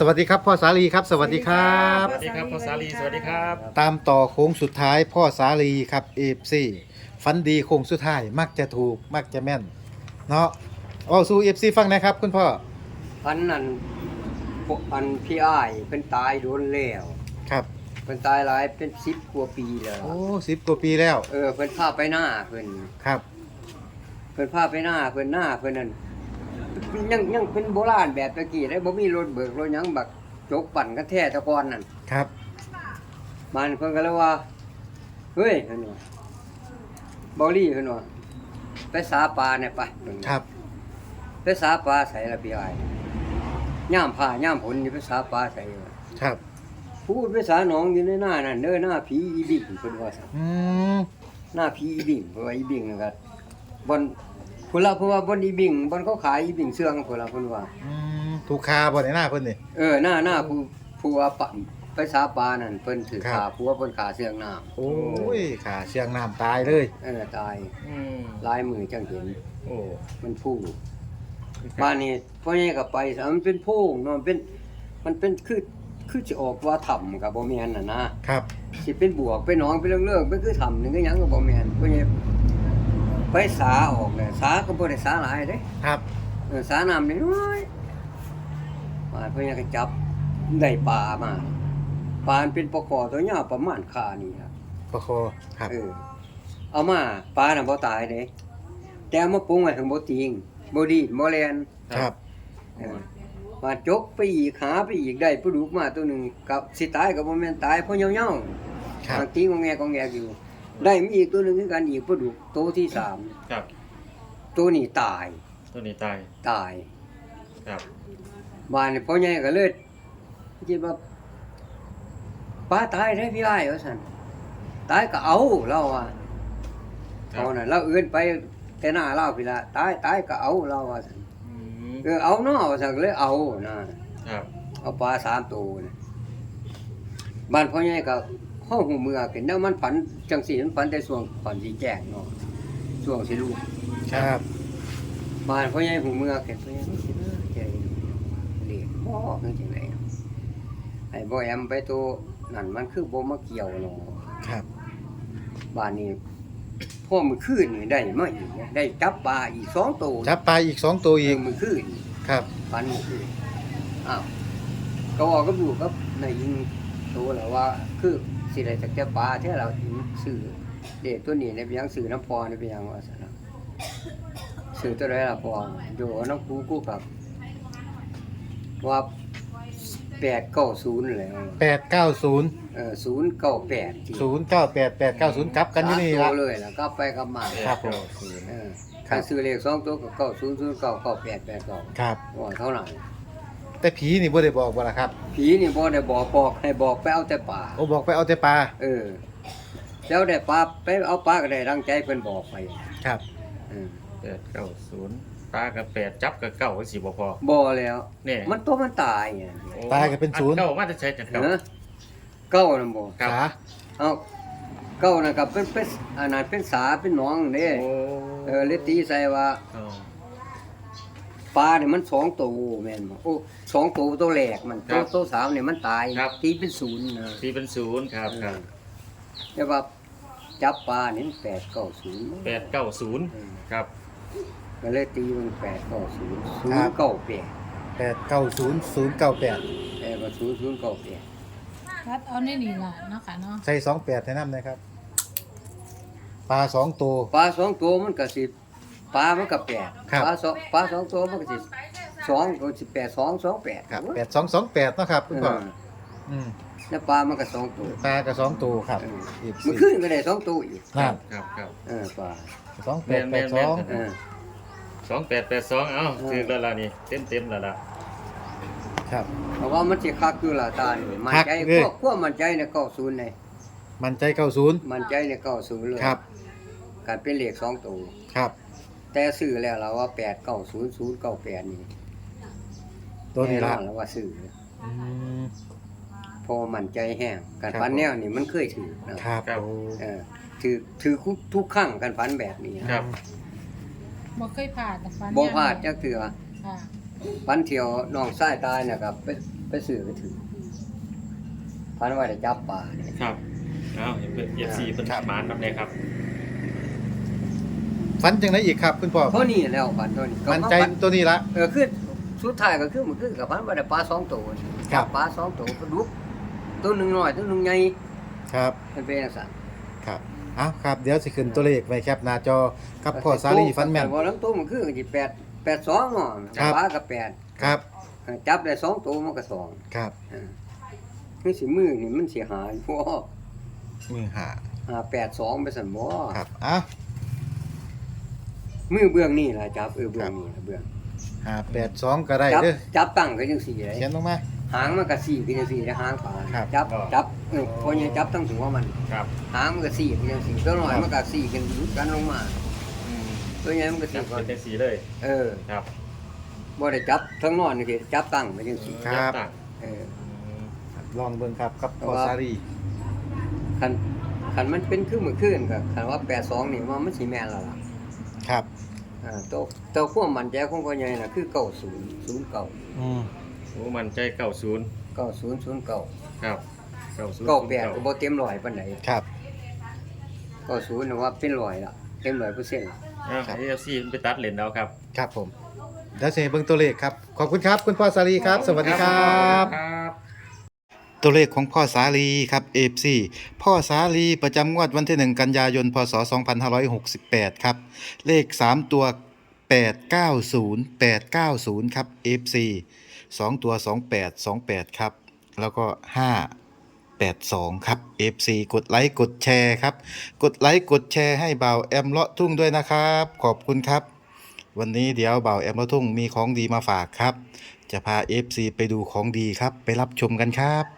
สวัสดีครับพ่อสาลีครับ สวัสดีครับ สวัสดีครับพ่อสาลีสวัสดีครับตามต่อโค้งสุดท้ายพ่อสาลีครับเอฟซีฟันดีโค้งสุดท้ายมักจะถูกมักจะแม่น เนาะเอาสู้เอฟซีฟังนะครับ คุณพ่อพันนั่นพวกอันพี่อ้ายเพิ่นตายโดนแล้วครับเพิ่นตายหลายเป็นสิบกว่าปีแล้วโอ้สิบกว่าปีแล้ว เออเพิ่นพาไปหน้าเพิ่นครับ เพิ่นพาไปหน้าเพิ่นหน้าเพิ่นนั่น ยังยังเป็นโบราณแบบตะกี้ได้บ่มีรถเบิกรถหยังบักจกปั่นกันแท้แตะกอนนั่นครับ มันเพิ่นก็เลยว่าเฮ้ยเพิ่นว่าบอลี่เพิ่นว่าไปสาปลาเนี่ยไปเพิ่นว่าครับไปสาปลาใส่ละพี่อ้ายย่ามผ้าย่ามผลนี่ไปสาปลาใส่ว่าครับพูดภาษาหนองอยู่ในหน้านั่นเด้อหน้าผีอีบิ่งเพิ่นว่าซั่นอืมหน้าผีอีบิ่งเพราะว่าอีบิ่งนะครับบอน พุ่นละเพราะว่าบอนอีบิ่งบอนเขาขายอีบิ่งเสื่องพุ่นละเพิ่นว่า อืมถูกคาบ่ในหน้าเพิ่นนี่ เออหน้าหน้าผู้ผู้ว่าปะไปสาปลานั่นเพิ่นถือครับ ขาผู้ว่าเพิ่นขาเสื่องน้ำโอ้ยขาเชียงน้ำตายเลยเออตายอืมลายมือจังเห็นโอ้มันผู้บ้านนี้พ่อใหญ่ก็ไปซะมันเป็นโพรงเนาะมันเป็นมันเป็นคือคือสิออกว่าถ้ำก็บ่แม่นน่ะนะครับ สิเป็นบวกเป็นหนองเป็นเรื่องๆเป็นคือทำหนึ่งก็หยังก็บ่แม่นเพราะงี้ ไปสาออกเลยสาก็บ่ได้สาหลายเด้ครับเออสาน้ำน้อยๆมาเพิ่นก็จับได้ปลามาปลามันเป็นปลาคอตัวยาวประมาณขานี่ครับประคอครับเออเอามาปลาน่ะบ่ตายเด้แต่เอามาปรุงไว้ถึงบ่ติงบ่ดีดบ่แลน ครับ เออมาจกไปอีกหาไปอีกได้ปลาดุกมาตัวหนึงกับสิตายก็บ่แม่นตายเพราะเหยาๆครับ บางทีงอแงกองแงอยู่ ได้มีอีกตัวหนึ่งคือกันอีกปลาดุกตัวที่สามครับ ตัวนี้ตายตัวนี้ตาย ตายครับบ้านนี่พ่อใหญ่ก็เลยคิดว่าป้าตายได้พี่ไอ้ายว่าสันตายก็เอาเราอะครัเอาบน่ะเราเอื้นไปแต่หน้าเราพี่ละตายตายก็เอาเราว่าสันอืมเออเอาเนาะว่าสันก็เลยเอานะครับ เอาปลาสามตัวนะบ้านพ่อใหญ่ก็ ห้องหูเมือกันแล้วมันฝันจังสีมันฝันแต่ช่วงฝันสีแจ้งเนาะช่วงสิลูกครับ บ้านพ่อใหญ่หูเมือกเห็นพ่อใหญ่สิเด้อใจเรียกบ่คือจังไดไอ้บ่แอมไปตัวนั่นมันคือบ่มาเกี่ยวเนาะครับบ้านนี้พ่อมื้อคืนนี่ได้มาอีกนะได้จับปลาอีก2ตัวจับปลาอีกสองตัวเออีอกมื้อคืนครับปันมื้อคืนอ้าวก็บอกกับลูกกับนายยิงตัวแล้วว่าคือ สิได้จักแต่ปลาแท้เราถึงซื้อเด็กตัวนี้ในเป็นหยังซื้อน้ำพอในเป็นหยังว่าซั่นน่ะซื้อตัวใดล่ะพออยู่กับน้ำคูกูกับ ว่าแปดเก้าศูนย์เลยแปดเก้าศูนย์เออศูนย์เก้าแปดศูนย์เก้าแปดแปดเก้าศูนย์กลับกันอยู่นี่ละละเลยแล้วก็ไปกับมาครับผมเก้าศูนย์เออครับถ้าซื้อเลขสองตัวก็เก้าศูนย์ศูนย์เก้าเก้าแปดแปดเก้าครับว่าเท่าไหร่ แต่ผีนี่บ่ได้บอกว่าล่ะครับผีนี่บ่ได้บอกบอกให้บอกไปเอาแต่ป่าโอ้บอกไปเอาแต่ปลาเออแล้วได้ปลาไปเอาปลาก็ได้รังใจเพิ่นบอกไปครับเออแปดเก้าศูนย์ปลากับแปดจับกับเก้าก็สิบ่พอ บ่แล้วนี่มันตัวมันตายไงโอ้ตายก็เป็นศูนย์อัเก้ามาจะใช้จังเก้า เนอะเก้านั่นบ่ครับ ขาเอาเก้านั่นก็เป็นเป็นอันนั้นเป็นสาเป็นหนองเด้โอ้เออเลยตีใส่ว่าอ๋อ ปลาเนี่ยมันสองตัวแม่นบ่โอ้สองตัวตัวแรกมันตัวตัวสามเนี่ยมันตายตีเป็นศูนย์นะ ตีเป็นศูนย์ครับครับแต่ว่าจับปลาเนี่ยแปดเก้าศูนย์แปดเก้าศูนย์ครับก็เลยตีมันแปดเก้าศูนย์ศูนย์เก้าแปดแปดเก้าศูนย์ศูนย์เก้าแปดแต่ว่าศูนย์ศูนย์เก้าแปดคัดเอาในนี่ล่ะเนาะค่ะเนาะใส่สองแปดให้น้ำนะครับ ปลาสองตัว ปลาสองตัวมันก็สิ ปลามันก็แปดครับ ปลาสองปลาสองตัวมันก็สิสองก็สิแปดสองสองแปดครับแปดสองสองแปดเนาะครับเอคุณพ่อออืมแล้วปลามันก็สองตัวปลากับสองตัวครับเอออีกมันสี่ขึ้นก็ได้สองตัวอีกครับครับครับเออปลาสองแปดแม่แปนดแม่สนองแม่นเออสองแปดแปดสองเอ้าเออถึงแล้วล่ะนี่เต็มเต็มๆแล้วล่ะครับ เพราะว่ามันสิคักอยู่ล่ะตานี่มันคักใจเลยพวกพวกมันใจในเก้าศูนย์เลยมันใจเก้าศูนย์มันใจในเก้าศูนย์เลยครับ การเป็นเลขสองตัวครับ แต่ซื้อแล้วเราว่าแปดเก้าศูนย์ศูนย์เก้าแปดนี่ตัวนี้ละแอแล้วว่าซื้ออืมเพอมันใจแห้งการครับฝันแนวนี่มันเคยถือนะครับครับ โอ้เออถือถือทุกครั้งการฝันแบบนี้ครับ บ่เคยผ่านแต่ฟันบ่ย่งพลาดจักเถื่อค่ะฝันเที่ยวน้องชายตายนะครับไปไปซื้อก็ถือพันว่าได้จับปลาเนี่ยครับเอาเห็นเป็นเอฟซีเป็นครับ หมานครับเนี่ยครับ ฝันจังไดอีกครับคุณพ่อเท่านี้แล้วปันเท่านี้ก็มั่นใจฝัตัวนี้ละ เออคือสุดท้ายก็คือมันคือกับพันว่าได้ปลาสองตัวครับ ปลาสองตัวก็ดุกตัวหนึ่งน้อยตัวหนึ่งใหญ่ครับมันเป็นจังซั่นครับเอาครับ เดี๋ยวสิขึ้นตัวเลขไว้แคปหน้าจอกับพ่อสาลีฟันแม่นว่าลำตัวมันคือสิแปดแปดสองเนาะครับ ปลากับแปดครับจับได้สองตัวมันก็สองครับอ่าคือสิมือนี่มันสิหายบ่มือหาหาแปดสองไปสั่นบ่ ครับเอ้า มือเบื้องนี่ล่ะจับเออเบื้องนี่ล่ะเบื้องหาแปดสองก็ได้จับเด้อจับตั้งก็จังสี่เลยเขียนลงมา หางมันก็สี่ก็จังสี่แล้วหางปลาครับ จับจับเออพอยังจับตั้งหัวมัน ครับหางมันก็สี่ก็จังสี่ตัวน้อยมันก็สี่กันอยู่กันลงมา อืมตัวใหญ่มันก็จัสี่บก่อนเป็นจังสีเลยเออครับบ่ได้จับทั้งนอนนี่สิจับตั้งไปจังสี่ครับ จัต่างเอออืมลองเบิ่งครับกับพ่อว่าสาลีคันคันมันเป็นคือมื้อคืนก็คันว่า82นี่ว่ามันสิแม่นแล้วล่ะ ครับ อ่าตัวตัวความมั่นใจของพ่อใหญ่น่ะคือ90 09อืมโอ้มันใจเก้าศูนย์9009ครับเก้าศูนย์98ก็บ่เต็มร้อยปานใดครับ90น่ะว่าเป็นร้อยละเต็ม100%ละอ่าเอฟซีไปตัดเลนแล้วครับ ครับผมเดี๋ยวสิให้เบิ่งตัวเลขครับ ขอบคุณครับ คุณพ่อสาลีครับ สวัสดีครับ ครับ ตัวเลขของพ่อสาลีครับ FC พ่อสาลีประจำงวดวันที่ 1 กันยายน พศ 2568 ครับ เลข 3 ตัว 890 890 ครับ FC 2 ตัว 28 28 ครับ แล้วก็ 5 82 ครับ FC กดไลค์กดแชร์ครับ กดไลค์กดแชร์ให้บ่าวแอมเลาะทุ่งด้วยนะครับ ขอบคุณครับ วันนี้เดี๋ยวบ่าวแอมเลาะทุ่งมีของดีมาฝากครับ จะพา FC ไปดูของดีครับ ไปรับชมกันครับ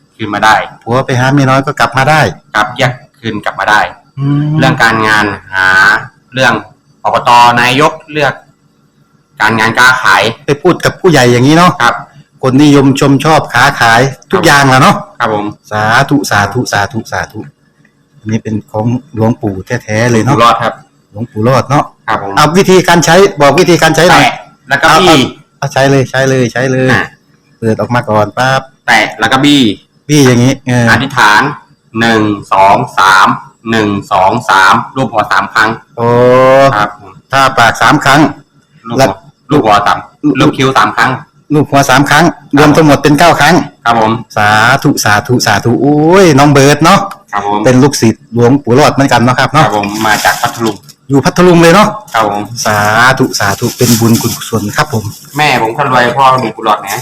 คืนมาได้ผัวไปหาเมียน้อยก็กลับมาได้กลับแยกคืนกลับมาได้แล้เรื่วองการงานหาเรื่องอบตนายกเลือก การงานการขายไปพูดกับผู้ใหญ่อย่างนี้เนาะครับ คนนิยมชมชอบค้าขายทุกอย่างแหล้วเนาะครับผมสาธุสาธุสาธุสาธุอันนี้เป็นของหลวงปู่แท้ๆเลยอยู่เนาะรอดครับ หลวงปู่รอดเนาะครับผมเอาวิธีการใช้บอกวิธีการใช้หน่อย แตะแล้วก็บี้ เอาใช้เลยใช้เลยใช้เลย อะ เปิดออกมาก่อนปั๊บแตะแล้วก็บี้ พี่อย่างนี้เอออธิษฐานหนึ่งสองสามหนึ่งสองสามรูปหัวสามครั้งโอ้ครับผมถ้าปากสามครั้ง ลูกแล้หัววลูกหัวสามลูกคิ้วสามครั้ง ลูกหัวสามครั้ง รวมทั้งหมดเป็นเก้าครั้ง ครับผม สาธุสาธุสาธุโอ้ยน้องเบิร์ดเนาะครับผมเป็นลูกศิษย์หลวงปู่รอดเหมือนกันเนาะครับครับเนาะผมมาจากพัทลุงอยู่พัทลุงเลยเนาะครับผมสาธุสาธุเป็นบุญคุณกุศลครับผม แม่ผมคนรวยพ่อมีกุหลาบนะ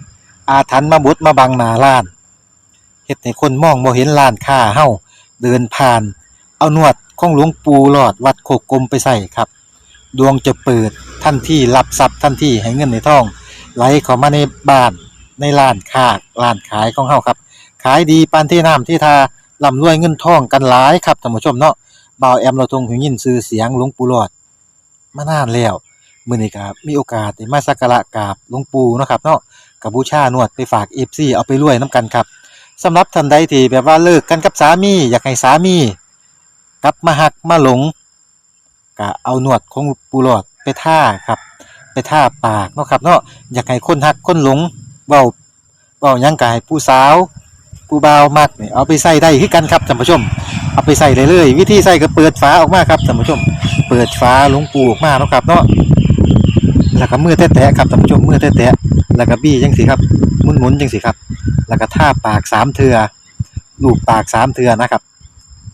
อาถรรพ์มาบดมาบังหน้าร้านเฮ็ดให้คนมองบ่เห็นร้านค้าเฮาเดินผ่าน เอานวดของหลวงปู่หลอดวัดโคกกลมไปใส่ครับ ดวงจะเปิดทันที่รับทรัพย์ทันที่ให้เงินในท้อง ไหลเข้ามาในบ้านในร้านค้าร้านขายของเฮาครับ ขายดีปานที่น้ำที่ทาร่ำรวยเงินทองกันหลายครับท่านผู้ชมเนาะบ่าวแอมเราทงหูยินชื่อเสียงหลวงปู่หลอดมานานแล้วมื้อนี้ก็มีโอกาสได้มาสักการะกราบหลวงปู่เนาะครับเนาะ กับบูชานวดไปฝาก FC เอาไปรวยนํกันครับสำหรับท่านใดที่แบบว่าเลิกกันกับสามีอยากให้สามีกลับมาหักมาหลงก็เอาหนวดของปูหลอดไปท่าครับ ไปท่าปากเนาะครับเนาะอยากให้คนหักคนหลงเว้าเว้ายังกายผู้สาวผู้บ่าวมักนี่เอาไปใส่ได้คือกันครับท่านผู้ชม เอาไปใส่ได้เลย วิธีใส่ก็เปิดฝาออกมาครับท่านผู้ชม เปิดฝาหลวงปูออกมาเนาะครับเนาะแล้วก็มือแตะๆครับท่านผู้ชมมือแตะๆ แล้วก็บี้จังสิครับหมุนๆจังสิครับ แล้วก็ท่าปากสามเทือลูบปากสามเทือนะครับ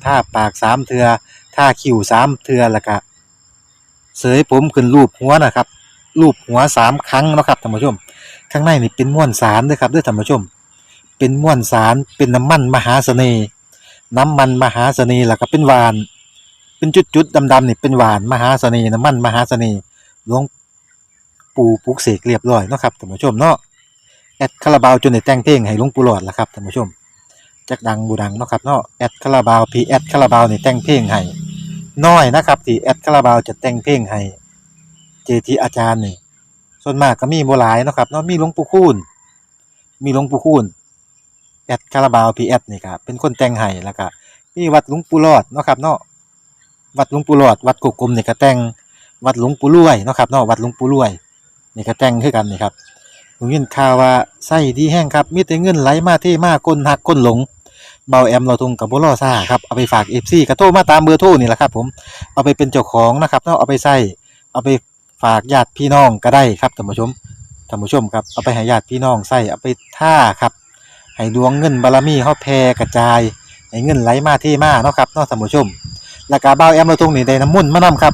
ท่าปากสามเทือท่าคิ้วสามเทือแล้วก็เสยผมขึ้นรูปหัวนะครับรูปหัวสามครั้งนะครับท่านผู้ชม ข้างในนี่เป็นม้วนสารด้วยครับด้วยท่านผู้ชม เป็นม้วนสารเป็นน้ำมันมหาเสน่ห์น้ำมันมหาเสน่ห์แล้วก็เป็นหวาน เป็นจุดๆดำๆนี่เป็นหวานมหาเสน่ห์น้ำมันมหาเสน่ห์หลวง ปูปลุกเสกเรียบร้อยเนาะครับท่านผู้ชมเนาะแอดคาราบาวจนได้แต่งเพลงให้หลวงปู่หลอดละครับท่านผู้ชมจักดังบูดังเนาะครับเนาะแอดคาราบาวพีแอดคาราบาวนี่แต่งเพลงให้น้อยนะครับที่แอดคาราบาวจะแต่งเพลงให้เจทีอาจารย์นี่ส่วนมากก็มีบ่หลายเนาะครับเนาะมีหลวงปู่คูณมีหลวงปู่คูณแอดคาราบาวพีแอดนี่ครับเป็นคนแต่งให้แล้วก็มีวัดหลวงปู่รอดเนาะครับเนาะวัดหลวงปู่รอดวัดกุกกลมนี่ก็แต่งวัดหลวงปู่รวยเนาะครับเนาะวัดหลวงปู่รวย นี่ก็แต่งคือกันนี่ครับผมยินข่าวว่าไส้ดีแห้งครับมีแต่เงินไหลมาเที่มาก้นหักก้นหลงเบาแอมเราทุงกับบุรอซ่าครับเอาไปฝากเอฟซีกระโทรมาตามเบอร์โทรนี่แหละครับ ผมเอาไปเป็นเจ้าของนะครับเนาะเอาไปใส่เอาไปฝากญาติพี่น้องก็ได้ครับท่านผู้ชมท่านผู้ชมครับเอาไปให้ญาติพี่น้องใส่เอาไปท่าครับให้ดวงเงินบารมีเขาแผ่กระจายให้เงินไหลมาเที่มาเนาะครับเนาะท่านผู้ชมแล้วก็เบาแอมเราทุงนี่ได้น้ำมุ่นมานํครับ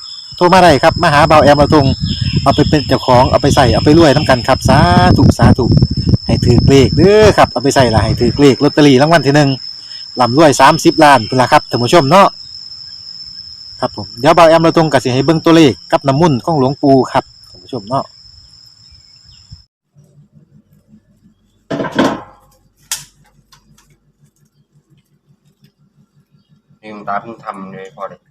ทรมาได้ครับมาหาเบาแอมเราตรงเอาไปเป็นเจ้าของเอาไปใส่เอาไปรวยนํกันครับสาธุสาธุให้ถือเลขเด้อครับเอาไปใส่ละให้ถือเลขลอตเตอรี่รางวัลที่หนึ่งลำรวยสามสิบล้านเป็นละครับท่านผู้ชมเนาะครับผมเดี๋ยวเบาแอมเราตรงกับสิให้เบิ่งตัวเลขกับน้ำมุ่นของหลวงปู่ครับท่านผู้ชมเนาะนี่หลวงตาเพิ่งทำเลยพอเลย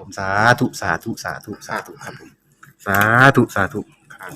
ผมสาธุสาธุสาธุสาธุครับผมสาธุสาธุครับ